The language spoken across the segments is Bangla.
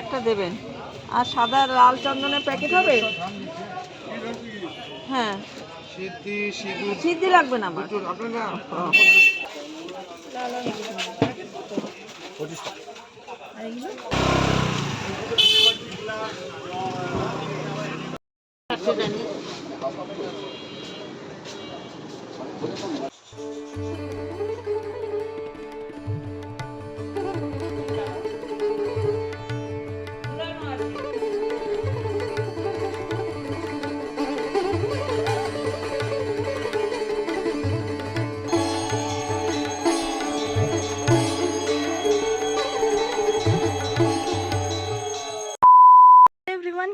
একটা দেবেন। আর সাদা লাল চন্দনের প্যাকেট হবে? হ্যাঁ। সিদ্ধি লাগবে না আমার। দুটো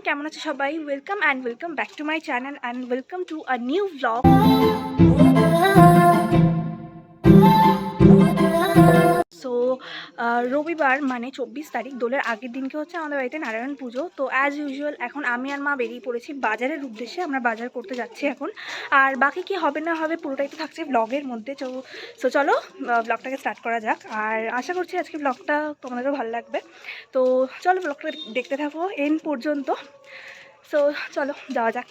কেমন আছে সবাই? Welcome and welcome back to my channel and welcome to a new blog রবিবার মানে চব্বিশ তারিখ, দোলের আগের দিনকে হচ্ছে আমাদের বাড়িতে নারায়ণ পুজো। তো অ্যাজ ইউজুয়াল এখন আমি আর মা বেরিয়ে পড়েছি বাজারের উদ্দেশ্যে, আমরা বাজার করতে যাচ্ছি এখন। আর বাকি কি হবে না হবে পুরোটাই তো থাকছে ব্লগের মধ্যে। তো সো চলো ব্লগটাকে স্টার্ট করা যাক। আর আশা করছি আজকে ব্লগটা তোমাদেরও ভালো লাগবে। তো চলো ব্লগটা দেখতে থাকো এন পর্যন্ত। সো চলো, যাওয়া যাক।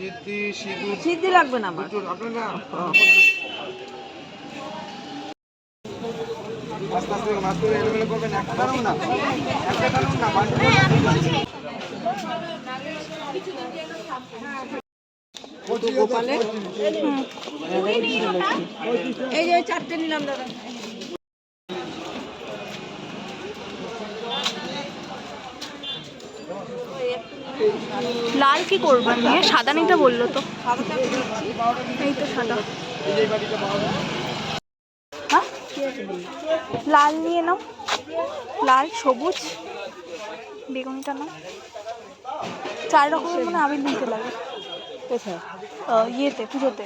সিদ্ধি সিঁদুর সিদ্ধি লাগবে না আমার। আপনার না? হ্যাঁ। আস্তে আস্তে এলোমেলো করবেন একটা কারণ না। একটা কারণ না মাছ গোপালে এই যে চারটে নিলাম দাদা। লাল কি করবেন নিয়ে সাদা নিতে বলল তো। এই তো সাদা। হ্যাঁ? লাল নিয়ে নাও। লাল সবুজ। বেগুনিটা নাও। চার রকমের মানে আবির নিতে লাগে। কোথায় ইয়েতে পুজোতে।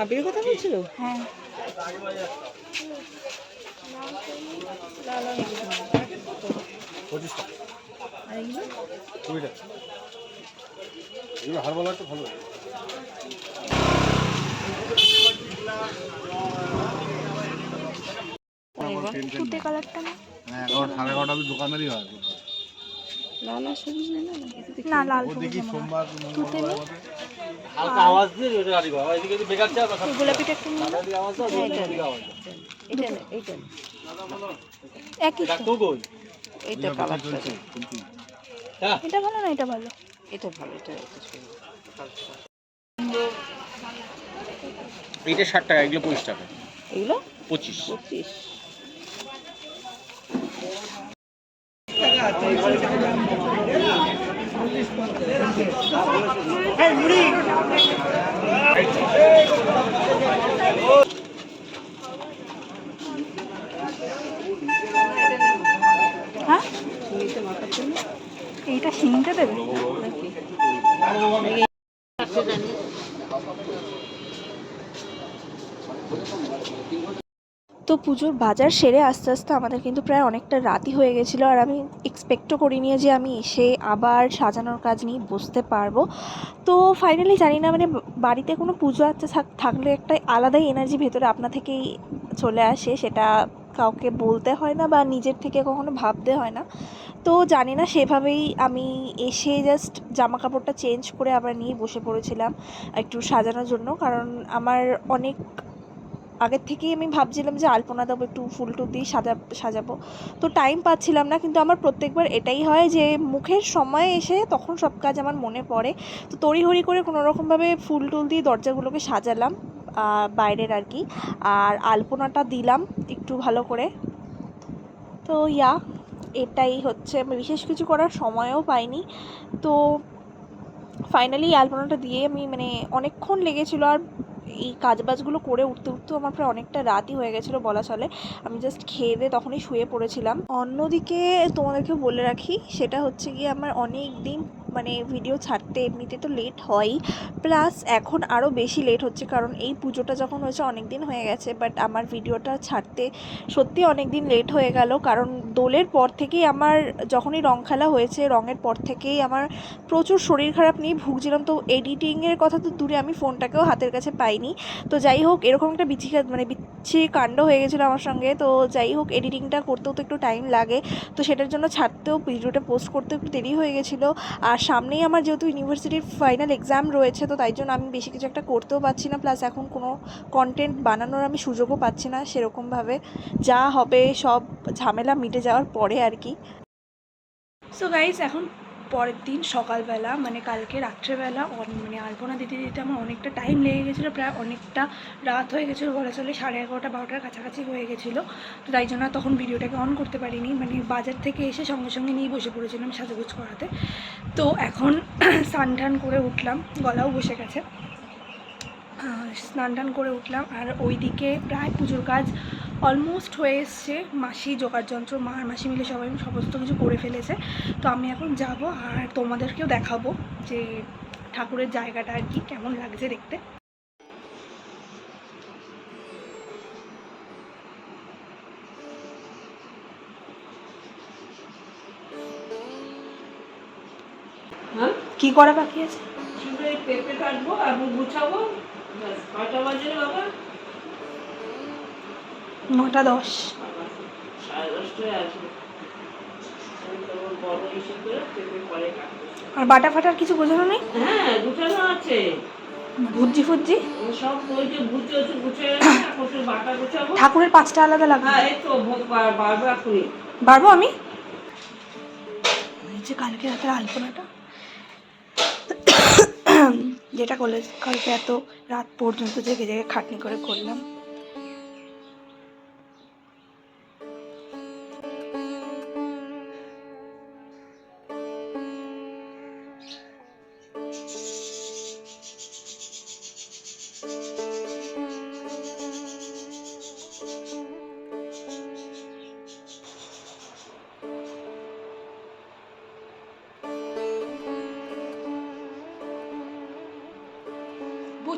আবির কথা বলছিল? হ্যাঁ। পঁচিশ টাকা আর এগুলো এগুলো ভালো হ্যাঁ এগারোটা সাড়ে এগারোটা দোকানেরই হয়। লাল আর সবুজ নেই না? না লাল সবুজ দেখি আমার। সোমবার তুতে নেই হালকা আওয়াজ দিয়ে ওটা গাড়ি বাবা। এদিকে যদি বেকার চাপ এই গোলাপিটা একটু নিয়ে নাও। আওয়াজ দাও এদিকে আওয়াজ। দাও এইটা নে, এইটা নে। একই তো। কই এইটা কালারটা হ্যাঁ। এটা ভালো না এটা ভালো। এটা ভালো এটা এটা ষাট টাকা এগুলো পঁচিশ টাকা। এগুলো? পঁচিশ। পঁচিশ হ্যাঁ চিনিতে মাখার জন্য এইটা শিংটা দেবে? নাকি তো পুজোর বাজার সেরে আস্তে আস্তে আমাদের কিন্তু প্রায় অনেকটা রাতই হয়ে গেছিল আর আমি এক্সপেক্টও করিনি যে আমি এসে আবার সাজানোর কাজ নিয়ে বসতে পারব। তো ফাইনালি জানি না মানে বাড়িতে কোনো পুজো আচ্ছা থাক- থাকলে একটা আলাদাই এনার্জি ভেতরে আপনা থেকেই চলে আসে, সেটা কাউকে বলতে হয় না বা নিজের থেকে কখনো ভাবতে হয় না। তো জানি না, সেভাবেই আমি এসে জাস্ট জামা কাপড়টা চেঞ্জ করে আবার নিয়ে বসে পড়েছিলাম একটু সাজানোর জন্য, কারণ আমার অনেক আগের থেকেই আমি ভাবছিলাম যে আলপনা দেবো একটু ফুল টুল দিয়ে সাজা, সাজাবো। তো টাইম পাচ্ছিলাম না, কিন্তু আমার প্রত্যেকবার এটাই হয় যে মুখের সময় এসে তখন সব কাজ আমার মনে পড়ে। তো তড়িঘড়ি করে কোনো রকমভাবে ফুল টুল দিয়ে দরজাগুলোকে সাজালাম বাইরের আর কি। আর আলপনাটা দিলাম একটু ভালো করে। তো ইয়া, এটাই হচ্ছে। আমি বিশেষ কিছু করার সময়ও পাইনি। তো ফাইনালি আলপনাটা দিয়ে আমি মানে অনেকক্ষণ লেগেছিলো আর এই কাজবাজগুলো করে উঠতে উঠতেও আমার প্রায় অনেকটা রাতই হয়ে গেছিল বলা চলে। আমি জাস্ট খেয়ে দিয়ে তখনই শুয়ে পড়েছিলাম। অন্যদিকে তোমাদেরকে বলে রাখি, সেটা হচ্ছে গিয়ে আমার অনেক দিন মানে ভিডিও ছাড়তে এমনিতে তো লেট হয়ই। প্লাস এখন আরও বেশি লেট হচ্ছে কারণ এই পুজোটা যখন হয়েছে অনেক দিন হয়ে গেছে বাট আমার ভিডিওটা ছাড়তে সত্যি অনেক দিন লেট হয়ে গেল। কারণ দোলের পর থেকেই আমার যখনই রং খেলা হয়েছে, রঙের পর থেকেই আমার প্রচুর শরীর খারাপ নিয়ে ভুগছিলাম। তো এডিটিংয়ের কথা তো দূরে আমি ফোনটাকেও হাতের কাছে পাইনি। তো যাই হোক, এরকম একটা বিচ্ছি মানে বিচ্ছি কাণ্ড হয়ে গেছিল আমার সঙ্গে। তো যাই হোক এডিটিংটা করতেও তো একটু টাইম লাগে। তো সেটার জন্য ছাড়তেও ভিডিওটা পোস্ট করতে একটু দেরি হয়ে গেছিল। আর সামনেই আমার যেহেতু ইউনিভার্সিটির ফাইনাল এক্সাম রয়েছে, তো তাই জন্য আমি বেশি কিছু একটা করতেও পারছি না। প্লাস এখন কোনো কন্টেন্ট বানানোর আমি সুযোগও পাচ্ছি না সেরকমভাবে। যা হবে সব ঝামেলা মিটে যাওয়ার পরে আর কি। সো গাইজ এখন পরের দিন সকালবেলা মানে কালকে রাত্রেবেলা মানে আলপনা দিতে দিতে আমার অনেকটা টাইম লেগে গেছিল, প্রায় অনেকটা রাত হয়ে গেছিল, বলা চলে সাড়ে এগারোটা বারোটার কাছাকাছি হয়ে গেছিল। তো তাই জন্য তখন ভিডিওটাকে অন করতে পারিনি মানে বাজার থেকে এসে সঙ্গে সঙ্গে নিয়ে বসে পড়েছিলাম সাজুগুজ করাতে। তো এখন স্নান টান করে উঠলাম, গলাও বসে গেছে। স্নান টান করে উঠলাম, আর ওইদিকে প্রায় পুজোর কাজ অলমোস্ট হয়ে এসছে। মাসি জোগাড় যন্ত্র মা আর মাসি মিলে সবাই সমস্ত কিছু করে ফেলেছে। তো আমি এখন যাব আর তোমাদেরকেও দেখাবো যে ঠাকুরের জায়গাটা আর কি কেমন লাগছে দেখতে। হ্যাঁ? কি করা বাকি আছে? পেঁপে কাটবো আর গুছাবো। বাজে বাবা নটা দশ সাড়ে দশটায় আসবে আমি তোমার বড় ইসে করে পেঁপে পরে দশ। আর বাটা ফাটার কিছু বোঝানো নেই? হ্যাঁ গুছানো ভুজি ফুজি ঠাকুরের পাঁচটা আলাদা লাগবে। বাড়বে আমি? যে কালকে রাতের আলপনাটা। যেটা কলেজ কালকে এত রাত পর্যন্ত জেগে জেগে খাটনি করে করলাম।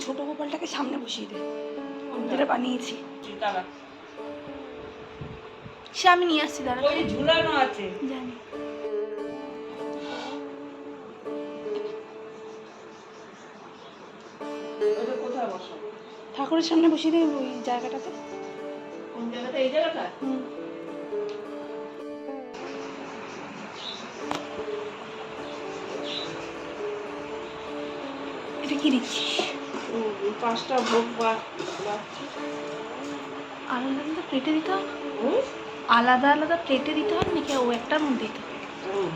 ছোট গোপালটাকে সামনে বসিয়ে দে। যেটা বানিয়েছি। সে আমি নিয়ে আসছি দাঁড়া। ঝুলানো আছে। জানি। কোথায় ঠাকুরের সামনে বসিয়ে দে ওই জায়গাটাতে। কোন জায়গাটা এই জায়গাটা এটা কি দিচ্ছিস? পাঁচটা ভোগ আলাদা আলাদা প্লেটে দিতে হয়? আলাদা আলাদা প্লেটে দিতে হয় নাকি ও একটার মধ্যে দিতে। হ্যাঁ,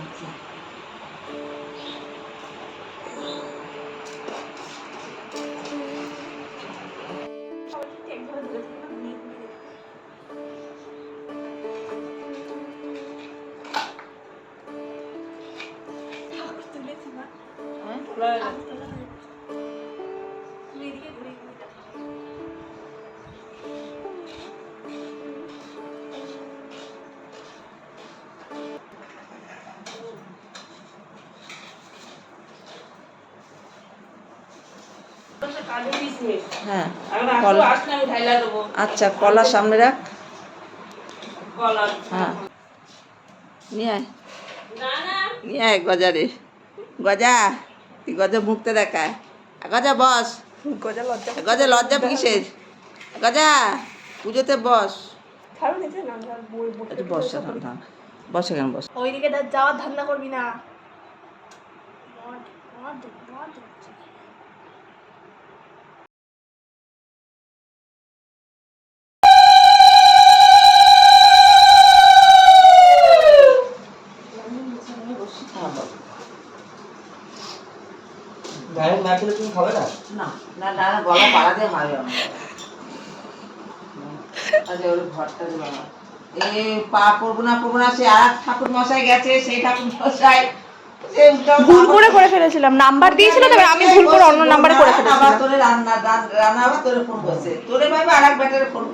হ্যাঁ কলা। আচ্ছা কলা সামনে রাখ। কলা। হ্যাঁ। নিয়ে আয়। না, না। নিয়ে আয় গজারে। গজা তুই গজা মুখতে দেখায়। গজা বস। গজা লজ্জা গজা লজ্জা কিসের? গজা পুজোতে বস। একটু বস এখন থাম। বস ওইদিকে যাওয়ার ধান্দা করবি না। পাড়াতে আচ্ছা ওর ঘরটা যে বাবা এ পা পড়ব না পড়ব না সে আর ঠাকুর মশাই গেছে সেই ঠাকুর মশাই। ভুল করে করে ফেলেছিলাম নাম্বার দিয়েছিল তবে আমি ভুল করে অন্য নাম্বারে করে ফেলেছিলাম। তোরে রান্না রান- রান্না আবার তোরে ফোন করছে। তোরে ভাবে আর এক ব্যাটারে ফোন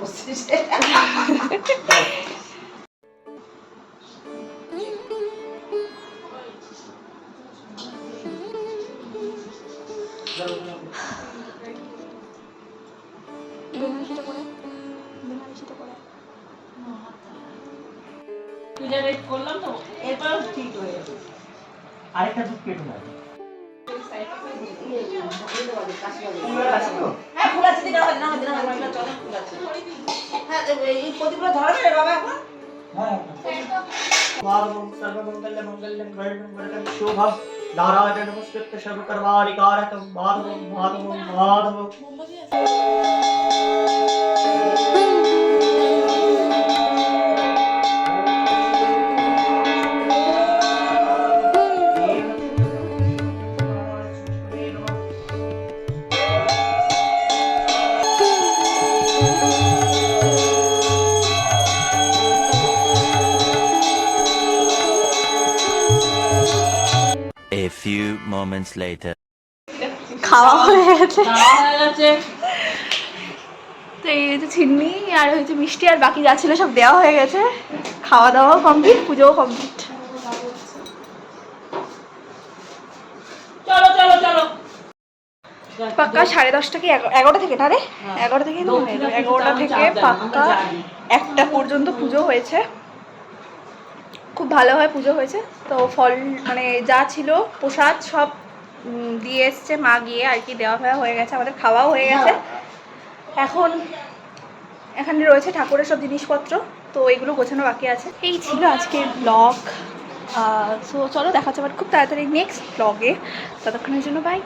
করছিস পূজা রেট করলাম তো এরপর ঠিক হয়ে যাবে আরেকটা দুধ কেটে হ্যাঁ ফুল আছে ফুল আছে আছে। হ্যাঁ এই প্রদীপগুলো ধরবে বাবা এখন? வாரமும் சர்வமங்கல மங்கலம் வருடம் வருடம் சோபம் தாராஜ நமஸ்கிருத்த சர்வகர்வாரி காரகம் மாதவம் மாதவம் மாதவம் moments later. খাওয়া হয়ে গেছে। তো এই হচ্ছে চিন্নি আর হচ্ছে মিষ্টি আর বাকি যা ছিল সব দেওয়া হয়ে গেছে। খাওয়া দাওয়া কমপ্লিট পুজোও কমপ্লিট চলো চলো চলো। পাক্কা সাড়ে দশটা কি এগারোটা থেকে না রে? হ্যাঁ। এগারোটা থেকে এগারোটা থেকে পাক্কা একটা পর্যন্ত পুজো হয়েছে। খুব ভালোভাবে পুজো হয়েছে। তো ফল মানে যা ছিল, প্রসাদ সব দিয়ে এসছে, মা গিয়ে আর কি দেওয়া ফেওয়া হয়ে গেছে, আমাদের খাওয়াও হয়ে গেছে। এখন, এখানে রয়েছে ঠাকুরের সব জিনিসপত্র, তো এগুলো গোছানো বাকি আছে। এই ছিল আজকের ব্লগ। সো চলো, দেখা আবার খুব তাড়াতাড়ি নেক্সট ব্লগে ততক্ষণের জন্য বাই